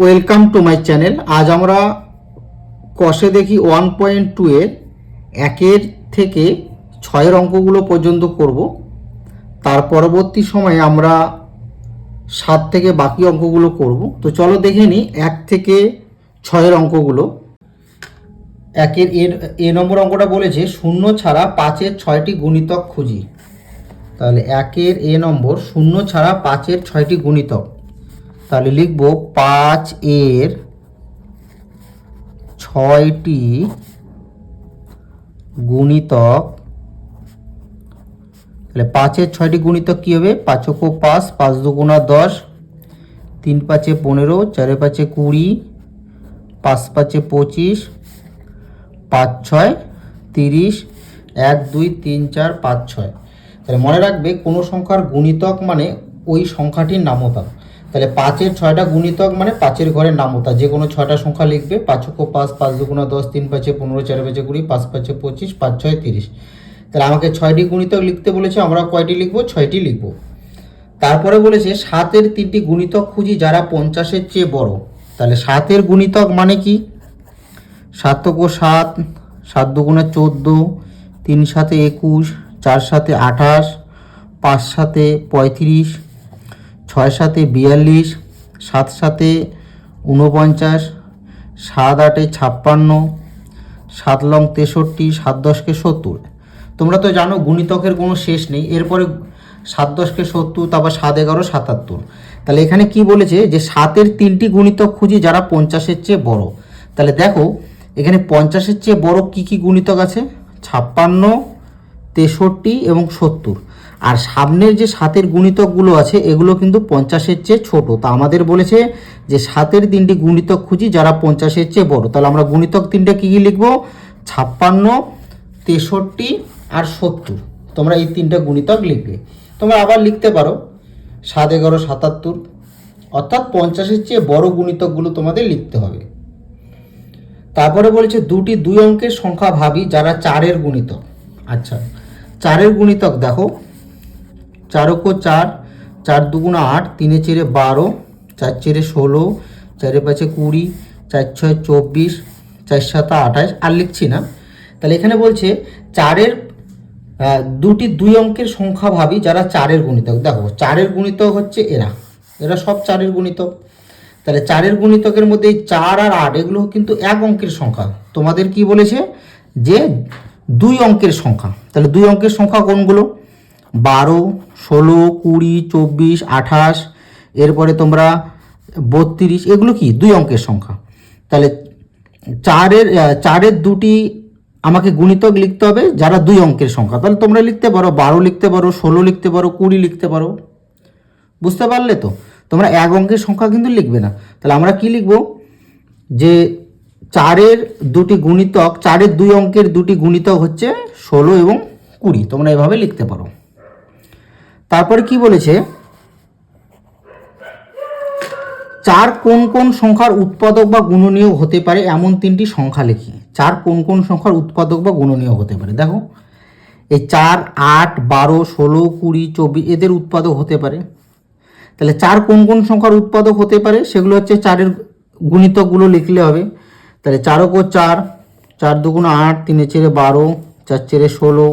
Welcome to my channel. আজ আমরা কষে দেখি ওয়ান পয়েন্ট টু এর একের থেকে ছয়ের অঙ্কগুলো পর্যন্ত করব। তার পরবর্তী সময়ে আমরা সাত থেকে বাকি অঙ্কগুলো করব। তো চলো দেখে নিই এক থেকে ছয়ের অঙ্কগুলো। একের এর, এ নম্বর অঙ্কটা বলেছে, শূন্য ছাড়া পাঁচের ছয়টি গুণিতক খুঁজি। তাহলে একের এ নম্বর, শূন্য ছাড়া পাঁচের ছয়টি গুণিতক। তাহলে লিখব পাঁচ এর ছয়টি গুণিতক, তাহলে পাঁচের ছয়টি গুণিতক কী হবে? পাঁচকো পাঁচ পাঁচ দুগুণা দশ, তিন পাঁচে পনেরো, চারে পাঁচে কুড়ি, পাঁচ পাঁচে পঁচিশ, পাঁচ ছয়, তিরিশ, এক, দুই, তিন, চার, পাঁচ ছয়। তাহলে মনে রাখবে কোনো সংখ্যার গুণিতক মানে ওই সংখ্যাটির নামতা। তাহলে পাঁচের ছয়টা গুণিতক মানে পাঁচের ঘরের নামতা যে কোনো ছয়টা সংখ্যা লিখবে, পাঁচ পাঁচক পাঁচ পাঁচ দুগুণা দশ, তিন পাঁচে পনেরো, চার পাঁচে কুড়ি, পাঁচ পাঁচে পঁচিশ, পাঁচ ছয় তিরিশ। তাহলে আমাকে ছয়টি গুণিতক লিখতে বলেছে, আমরা কয়টি লিখব? ছয়টি লিখব। তারপরে বলেছে, সাতের তিনটি গুণিতক খুঁজি যারা পঞ্চাশের চেয়ে বড়। তাহলে সাতের গুণিতক মানে কি? সাতক সাত সাত দুগুণে চোদ্দ, তিন সাথে একুশ, চার সাথে আঠাশ, পাঁচ সাথে পঁয়ত্রিশ ছয় সাথে বিয়াল্লিশ, সাত সাথে ঊনপঞ্চাশ, সাত আটে ছাপ্পান্ন, সাত লং তেষট্টি, সাত দশকে সত্তর। তোমরা তো জানো গুণিতকের কোনো শেষ নেই, এরপরে সাত দশকে সত্তর, তারপর সাত এগারো, সাতাত্তর। তাহলে এখানে কি বলেছে যে সাতের তিনটি গুণিতক খুঁজি যারা পঞ্চাশের চেয়ে বড়। তাহলে দেখো, এখানে পঞ্চাশের চেয়ে বড় কি কি গুণিতক আছে? ছাপ্পান্ন, তেষট্টি এবং সত্তর। আর সামনের যে সাতের গুণিতকগুলো আছে, এগুলো কিন্তু পঞ্চাশের চেয়ে ছোট। তা আমাদের বলেছে যে সাতের তিনটি গুণিতক খুঁজি যারা পঞ্চাশের চেয়ে বড়। তাহলে আমরা গুণিতক তিনটা কী কী লিখব? ছাপ্পান্ন, তেষট্টি আর সত্তর। তোমরা এই তিনটা গুণিতক লিখবে। তোমরা আবার লিখতে পারো। সাত, এগারো, সাতাত্তর। অর্থাৎ পঞ্চাশের চেয়ে বড় গুণিতকগুলো তোমাদের লিখতে হবে। তারপরে বলেছে দুটি দুই অঙ্কের সংখ্যা ভাবি যারা চারের গুণিতক। আচ্ছা চারের গুণিতক দেখো। চারক চার চার দুগুণা আট, তিনে চেরে বারো, চার চেরে ষোলো, চারে পাঁচে কুড়ি, চার ছয় চব্বিশ, চার সাতা আঠাশ, আর লিখছি না। তাহলে এখানে বলছে চারের দুটি দুই অঙ্কের সংখ্যা ভাবি যারা চারের গুণিতক দেখো, চারের গুণিতক হচ্ছে এরা। এরা সব চারের গুণিতক তাহলে চারের গুণিতকের মধ্যে এই চার আর আট, এগুলো কিন্তু এক অঙ্কের সংখ্যা। তোমাদের কি বলেছে? যে দুই অঙ্কের সংখ্যা। তাহলে দুই অঙ্কের সংখ্যা কোনগুলো? বারো, ষোলো, কুড়ি, চব্বিশ, আঠাশ, এরপরে তোমরা বত্রিশ, এগুলো কি? দুই অঙ্কের সংখ্যা। তাহলে চারের চারের দুটি আমাকে গুণিতক লিখতে হবে, যারা দুই অঙ্কের সংখ্যা। তাহলে তোমরা লিখতে পারো, বারো লিখতে পারো, ষোলো লিখতে পারো, কুড়ি লিখতে পারো। বুঝতে পারলে তো? তোমরা এক অঙ্কের সংখ্যা কিন্তু লিখবে না। তাহলে আমরা কি লিখব? যে চারের দুটি গুণিতক, চারের দুই অঙ্কের দুটি গুণিতক হচ্ছে ষোলো এবং কুড়ি। তোমরা এভাবে লিখতে পারো। তারপরে কি বলেছে? চার কোন কোন সংখ্যার উৎপাদক বা গুণনীয় হতে পারে এমন তিনটি সংখ্যা লিখি। চার কোন কোন সংখ্যার উৎপাদক বা গুণনীয় হতে পারে? দেখো, এই চার, আট, বারো, ষোলো, কুড়ি, চব্বিশ এদের উৎপাদক হতে পারে। তাহলে চার কোন কোন সংখ্যার উৎপাদক হতে পারে সেগুলো হচ্ছে চারের গুণিতকগুলো লিখলে হবে। তাহলে চারক ও চার চার দুগুণ আট, তিনে চেরে বারো, চার চেরে ষোলো,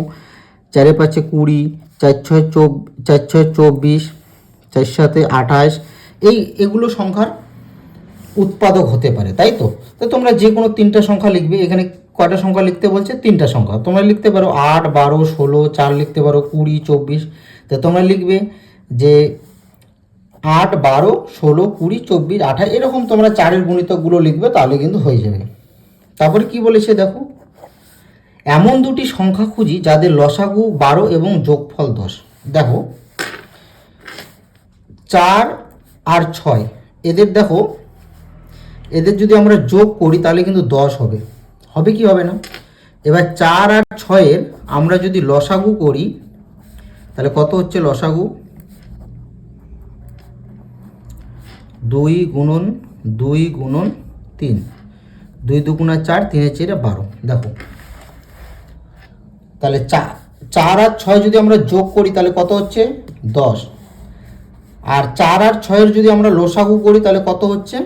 চারে পাঁচে কুড়ি চার ছয় চার ছয় চব্বিশ চার সাথে আঠাশ, এই, এগুলো সংখ্যার উৎপাদক হতে পারে, তাই তো? তো তোমরা যে কোনো তিনটা সংখ্যা লিখবে, এখানে কয়টা সংখ্যা লিখতে বলছে? তিনটা সংখ্যা। তোমরা লিখতে পারো আট, বারো, ষোলো, চার লিখতে পারো, কুড়ি, চব্বিশ। তো তোমরা লিখবে যে আট, বারো, ষোলো, কুড়ি, চব্বিশ, আঠাশ, এরকম তোমরা চারের গুণিতকগুলো লিখবে, তাহলে কিন্তু হয়ে যাবে। তারপরে কি বলেছে দেখো? এমন দুটি সংখ্যা খুঁজি যাদের লসাগু বারো এবং যোগফল দশ। দেখো, চার আর ছয়, এদের দেখো, এদের যদি আমরা যোগ করি তাহলে কিন্তু দশ হবে। হবে কি হবে না? এবার চার আর ছয়ের আমরা যদি লসাগু করি, তাহলে কত হচ্ছে লসাগু? দুই গুণন দুই গুণন তিন। দুই দুগুণা চার, তিনের চেয়ে বারো। দেখো তাহলে চা- চার আর ছয় যদি আমরা যোগ করি, তাহলে কত হচ্ছে? দশ। আর চার আর ছয়ের যদি আমরা লোসাগু করি, তাহলে কত হচ্ছে?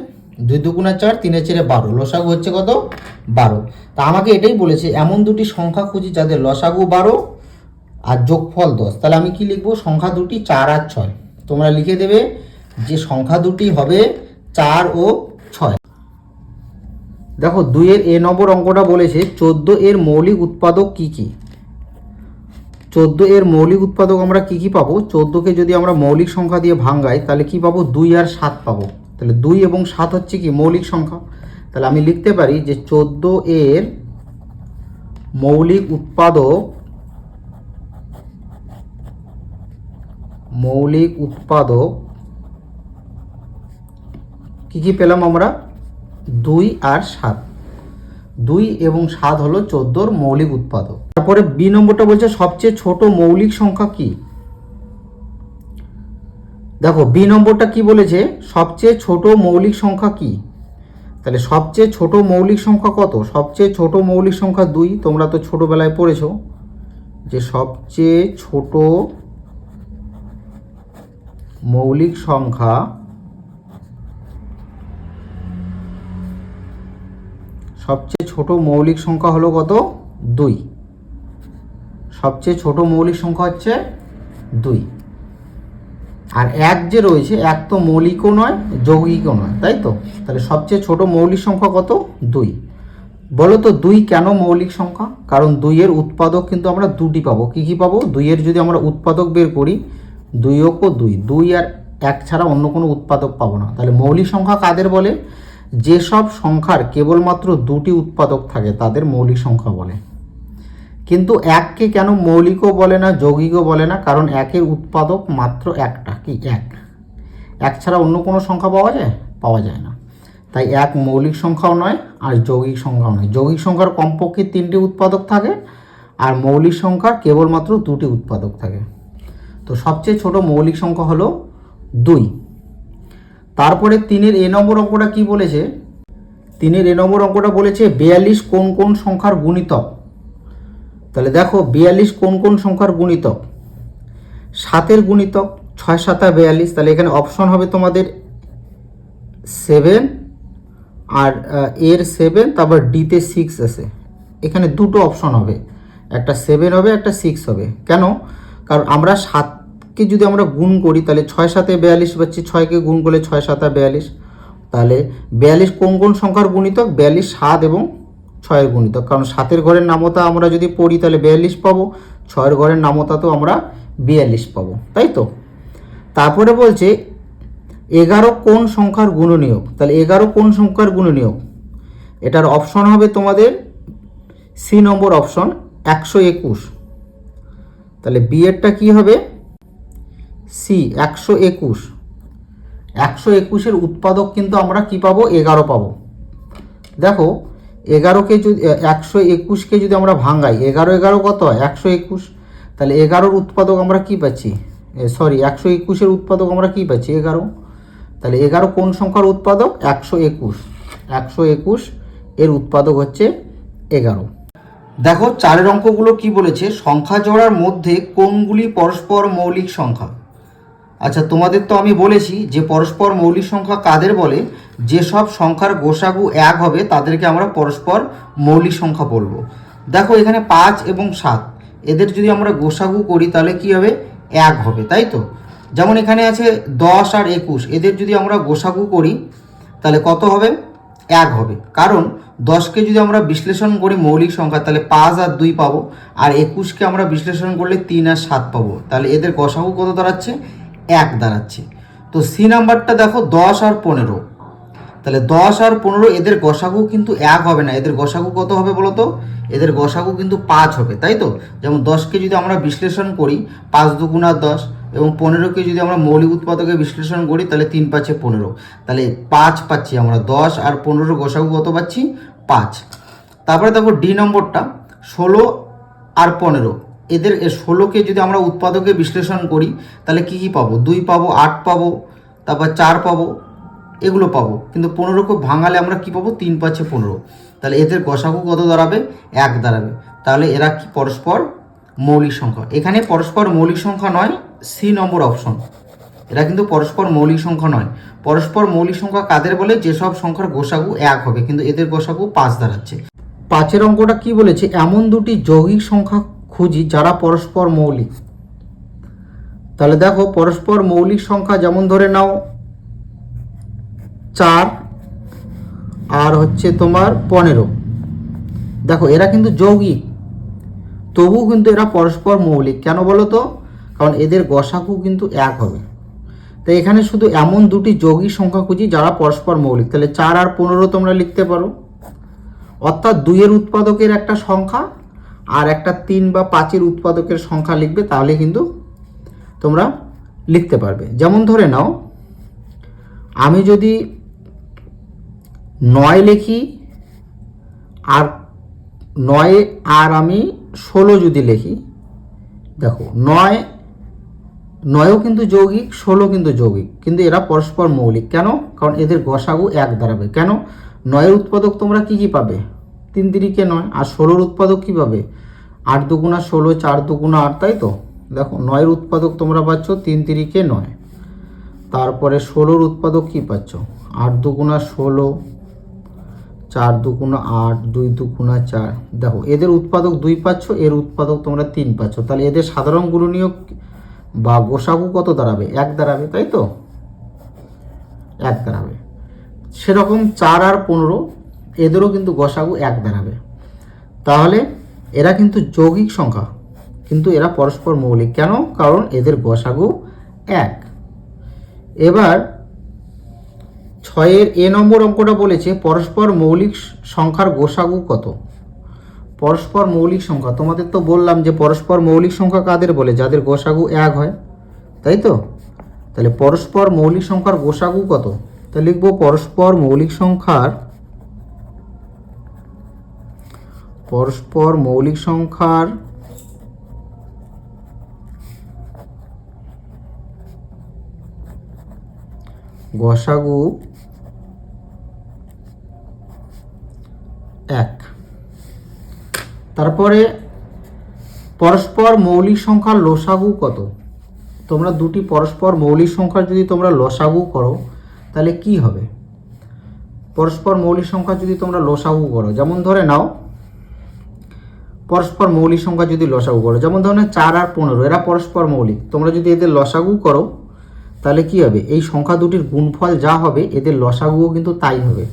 দুই দুগুণা চার, তিনে চেরে বারো। লসাগু হচ্ছে কত? বারো। তা আমাকে এটাই বলেছে, এমন দুটি সংখ্যা খুঁজি যাদের লসাগু বারো আর যোগফল দশ। তাহলে আমি কি লিখব? সংখ্যা দুটি চার আর ছয়। তোমরা লিখে দেবে যে সংখ্যা দুটি হবে চার ও ছয়। দেখো, দুইয়ের এ নম্বর অঙ্কটা বলেছে, চোদ্দ এর মৌলিক উৎপাদক কি কি? চোদ্দ এর মৌলিক উৎপাদক আমরা কি কি পাবো? চোদ্দোকে যদি আমরা মৌলিক সংখ্যা দিয়ে ভাঙ্গাই তাহলে কি পাবো? দুই আর সাত পাবো। তাহলে দুই এবং সাত হচ্ছে কি? মৌলিক সংখ্যা। তাহলে আমি লিখতে পারি যে চোদ্দ এর মৌলিক উৎপাদক মৌলিক উৎপাদক, কি কি পেলাম আমরা? দুই আর সাত। দুই এবং সাত হলো চোদ্দোর মৌলিক উৎপাদক। তারপরে বি নম্বরটা বলছে সবচেয়ে ছোট মৌলিক সংখ্যা কি? দেখো বি নম্বরটা কি বলেছে? সবচেয়ে ছোট মৌলিক সংখ্যা কি? তাহলে সবচেয়ে ছোট মৌলিক সংখ্যা কত? সবচেয়ে ছোট মৌলিক সংখ্যা দুই। তোমরা তো ছোটবেলায় পড়েছো যে সবচেয়ে ছোট মৌলিক সংখ্যা সবচেয়ে ছোট মৌলিক সংখ্যা হলো কত? দুই। সবচেয়ে ছোট মৌলিক সংখ্যা হচ্ছে দুই। আর এক যে রয়েছে, এক তো মৌলিকও নয়, যৌগিকও নয়, তাই তো? তাহলে সবচেয়ে ছোট মৌলিক সংখ্যা কত? দুই। বলো তো দুই কেন মৌলিক সংখ্যা? কারণ দুইয়ের উৎপাদক কিন্তু আমরা দুটি পাবো। কি কি পাবো? দুইয়ের যদি আমরা উৎপাদক বের করি, দুই ও দুই। দুই আর এক ছাড়া অন্য কোনো উৎপাদক পাবো না। তাহলে মৌলিক সংখ্যা কাদের বলে? যেসব সংখ্যার কেবলমাত্র দুটি উৎপাদক থাকে, তাদের মৌলিক সংখ্যা বলে। কিন্তু এককে কেন মৌলিকও বলে না, যৌগিকও বলে না? কারণ একের উৎপাদক মাত্র একটা। কি এক? এক ছাড়া অন্য কোনো সংখ্যা পাওয়া যায়? পাওয়া যায় না। তাই এক মৌলিক সংখ্যাও নয়, আর যৌগিক সংখ্যাও নয়। যৌগিক সংখ্যার কমপক্ষে তিনটি উৎপাদক থাকে, আর মৌলিক সংখ্যার কেবলমাত্র দুটি উৎপাদক থাকে। তো সবচেয়ে ছোট মৌলিক সংখ্যা হলো দুই। তারপরে তিনের এ নম্বর অঙ্কটা কি বলেছে? তিনের এ নম্বর অঙ্কটা বলেছে বিয়াল্লিশ কোন কোন সংখ্যার গুণিতক? তাহলে দেখো বিয়াল্লিশ কোন কোন সংখ্যার গুণিতক? সাতের গুণিতক ছয় সাতা বিয়াল্লিশ, তাহলে এখানে অপশন হবে তোমাদের সেভেন আর এর সেভেন তারপর ডিতে সিক্স আছে। এখানে দুটো অপশন হবে, একটা সেভেন হবে, একটা সিক্স হবে। কেন? কারণ আমরা সাতকে যদি আমরা গুণ করি, তাহলে ছয় সাতে বিয়াল্লিশ পাচ্ছি, ছয়কে গুণ করলে ছয় সাতা বিয়াল্লিশ। তাহলে বিয়াল্লিশ কোন কোন সংখ্যার গুণিতক? বিয়াল্লিশ, সাত এবং ছয়ের গুণিতক কারণ সাতের ঘরের নামতা আমরা যদি পড়ি তাহলে বিয়াল্লিশ পাবো, ছয়ের ঘরের নামতা তো আমরা বিয়াল্লিশ পাবো, তাই তো? তারপরে বলছে, এগারো কোন সংখ্যার গুণনীয়ক। তাহলে এগারো কোন সংখ্যার গুণনীয়ক। এটার অপশন হবে তোমাদের সি নম্বর অপশন একশো একুশ। তাহলে বিয়েরটা কি হবে? সি একশো একুশ। একশো একুশের উৎপাদক কিন্তু আমরা কি পাবো? এগারো পাবো। দেখো এগারোকে যদি একশো একুশকে যদি আমরা ভাঙাই, এগারো এগারো কত হয়? একশো একুশ। তাহলে এগারোর উৎপাদক আমরা কি পাচ্ছি? সরি একশো একুশের উৎপাদক আমরা কি পাচ্ছি? এগারো। তাহলে এগারো কোন সংখ্যার উৎপাদক? একশো একুশ। একশো একুশ এর উৎপাদক হচ্ছে এগারো। দেখো, চারের অঙ্কগুলো কি বলেছে? সংখ্যা জোড়ার মধ্যে কোনগুলি পরস্পর মৌলিক সংখ্যা? আচ্ছা তোমাদের তো আমি বলেছি যে পরস্পর মৌলিক সংখ্যা কাদের বলে? যেসব সংখ্যার গোসাগু এক হবে, তাদেরকে আমরা পরস্পর মৌলিক সংখ্যা বলব। দেখো, এখানে পাঁচ এবং সাত, এদের যদি আমরা গোসাগু করি, তাহলে কি হবে? এক হবে, তাই তো? যেমন এখানে আছে দশ আর একুশ, এদের যদি আমরা গোসাগু করি, তাহলে কত হবে? এক হবে। কারণ দশকে যদি আমরা বিশ্লেষণ করি মৌলিক সংখ্যা, তাহলে পাঁচ আর দুই পাবো, আর একুশকে আমরা বিশ্লেষণ করলে তিন আর সাত পাবো। তাহলে এদের গসাগু কত দাঁড়াচ্ছে? এক দাঁড়াচ্ছে। তো সি নাম্বারটা দেখো দশ আর পনেরো। তাহলে দশ আর পনেরো, এদের গসাগু কিন্তু এক হবে না। এদের গসাগু কত হবে বলো তো? এদের গসাগু কিন্তু পাঁচ হবে, তাই তো? যেমন দশকে যদি আমরা বিশ্লেষণ করি, পাঁচ দুগুণা দশ এবং পনেরোকে যদি আমরা মৌলিক উৎপাদকে বিশ্লেষণ করি, তাহলে তিন পাঁচে পনেরো। তাহলে পাঁচ পাচ্ছি আমরা। দশ আর পনেরো গোসাগু কত পাচ্ছি? পাঁচ। তারপরে দেখো ডি নম্বরটা ষোলো আর পনেরো। এদের ষোলোকে যদি আমরা উৎপাদকে বিশ্লেষণ করি, তাহলে কি কি পাবো? দুই পাবো, আট পাবো, তারপর চার পাবো, এগুলো পাবো। কিন্তু পনেরোকে ভাঙালে আমরা কি পাবো? তিন পাঁচে পনেরো। তাহলে এদের গসাগু কত দাঁড়াবে? এক দাঁড়াবে। তাহলে এরা কি পরস্পর? মৌলিক সংখ্যা। এখানে পরস্পর মৌলিক সংখ্যা নয় সি নম্বর অপশন এরা কিন্তু পরস্পর মৌলিক সংখ্যা নয়। পরস্পর মৌলিক সংখ্যা কাদের বলে? যেসব সংখ্যার গোসাগু এক হবে, কিন্তু এদের গোসাগু পাঁচ দাঁড়াচ্ছে। পাঁচের অঙ্কটা কি বলেছে? এমন দুটি যৌগিক সংখ্যা খুঁজি যারা পরস্পর মৌলিক। তাহলে দেখো, পরস্পর মৌলিক সংখ্যা যেমন ধরে নাও, চার, আর হচ্ছে তোমার পনেরো। দেখো, এরা কিন্তু যৌগিক। তবুও কিন্তু এরা পরস্পর মৌলিক। কেন বলো তো? কারণ এদের গসাকু কিন্তু এক হবে। তাই এখানে শুধু এমন দুটি যৌগিক সংখ্যা খুঁজি যারা পরস্পর মৌলিক। তাহলে চার আর পনেরো তোমরা লিখতে পারো। অর্থাৎ দুইয়ের উৎপাদকের একটা সংখ্যা আর একটা তিন বা পাঁচের উৎপাদকের সংখ্যা লিখবে, তাহলে কিন্তু তোমরা লিখতে পারবে। যেমন ধরে নাও, আমি যদি নয় লিখি, আর নয় আর আমি ষোলো যদি লিখি, দেখো, নয়, নয়ও কিন্তু যৌগিক, ষোলো কিন্তু যৌগিক, কিন্তু এরা পরস্পর মৌলিক। কেন? কারণ এদের গসাগু এক দাঁড়াবে কেন? নয়ের উৎপাদক তোমরা কি কি পাবে? তিন তিরিকে নয়, আর ষোলোর উৎপাদক কি পাবে? আট দুগুণা ষোলো, চার দুগুণা আট, তাই তো? দেখো, নয়ের উৎপাদক তোমরা পাচ্ছ তিন তিরিকে নয়। তারপরে ষোলোর উৎপাদক কি পাচ্ছ? আট দুগুণা ষোলো, চার দুগুণা আট, দুই দুগুণা চার। দেখো, এদের উৎপাদক দুই পাচ্ছ, এর উৎপাদক তোমরা তিন পাচ্ছ। তাহলে এদের সাধারণ গুণনীয় বা গোসাগু কত দাঁড়াবে? এক দাঁড়াবে, তাই তো? এক দাঁড়াবে। সেরকম চার আর পনেরো, এদেরও কিন্তু গোসাগু এক দাঁড়াবে। তাহলে এরা কিন্তু যৌগিক সংখ্যা, কিন্তু এরা পরস্পর মৌলিক। কেন? কারণ এদের গসাগু এক। এবার ছয়ের এ নম্বর অঙ্কটা বলেছে, পরস্পর মৌলিক সংখ্যার গোসাগু কত? পরস্পর মৌলিক সংখ্যা। তোমাদের তো বললাম যে পরস্পর মৌলিক সংখ্যা কাদের বলে? যাদের গোসাগু এক হয়। তাই তো? তাহলে পরস্পর মৌলিক সংখ্যার গোসাগু কত? তা লিখব, পরস্পর মৌলিক সংখ্যার পরস্পর মৌলিক সংখ্যার গসাগু এক। তারপরে পরস্পর মৌলিক সংখ্যার লসাগু কত? তোমরা দুটি পরস্পর মৌলিক সংখ্যা যদি তোমরা লসাগু করো, তাহলে কি হবে? পরস্পর মৌলিক সংখ্যা যদি তোমরা লসাগু করো, যেমন ধরে নাও পরস্পর মৌলিক সংখ্যা যদি লসাগু করো, যেমন ধরো না চার আর পনেরো, এরা পরস্পর মৌলিক, তোমরা যদি এদের লসাগু করো, তাহলে কি হবে? এই সংখ্যা দুটির গুণফল যা হবে, এদের লসাগুও কিন্তু তাই হবে।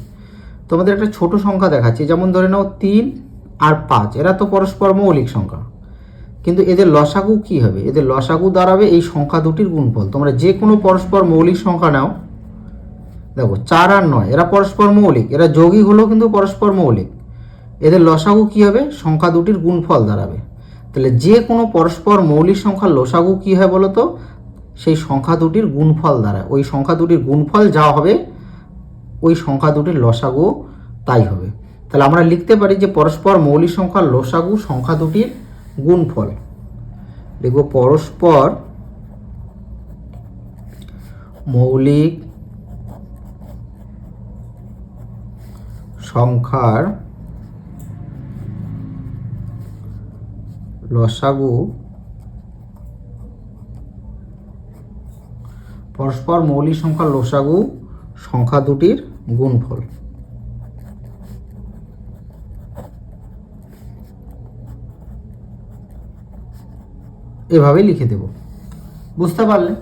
তোমাদের একটা ছোট সংখ্যা দেখাচ্ছি, যেমন ধরে নাও তিন আর পাঁচ, এরা তো পরস্পর মৌলিক সংখ্যা। কিন্তু এদের লসাগু কি হবে? এদের লসাগু দাঁড়াবে এই সংখ্যা দুটির গুণফল। তোমরা যে কোনো পরস্পর মৌলিক সংখ্যা নাও। দেখো, চার আর নয়, এরা পরস্পর মৌলিক, এরা যৌগিক হলেও কিন্তু পরস্পর মৌলিক। এদের লসাগু কি হবে? সংখ্যা দুটির গুণফল দাঁড়াবে। তাহলে যে কোনো পরস্পর মৌলিক সংখ্যার লসাগু কি হয় বলো তো? সেই সংখ্যা দুটির গুণফল দ্বারা ওই সংখ্যা দুটির গুণফল যা হবে, ওই সংখ্যা দুটির লসাগু তাই হবে। তাহলে আমরা লিখতে পারি যে পরস্পর মৌলিক সংখ্যার লসাগু সংখ্যা দুটির গুণফল। লিখব পরস্পর মৌলিক সংখ্যার লসাগু পরস্পর মৌলিক সংখ্যা লসাগু সংখ্যা দুটির গুণফল। এভাবে লিখে দেব। বুঝতে পারলে?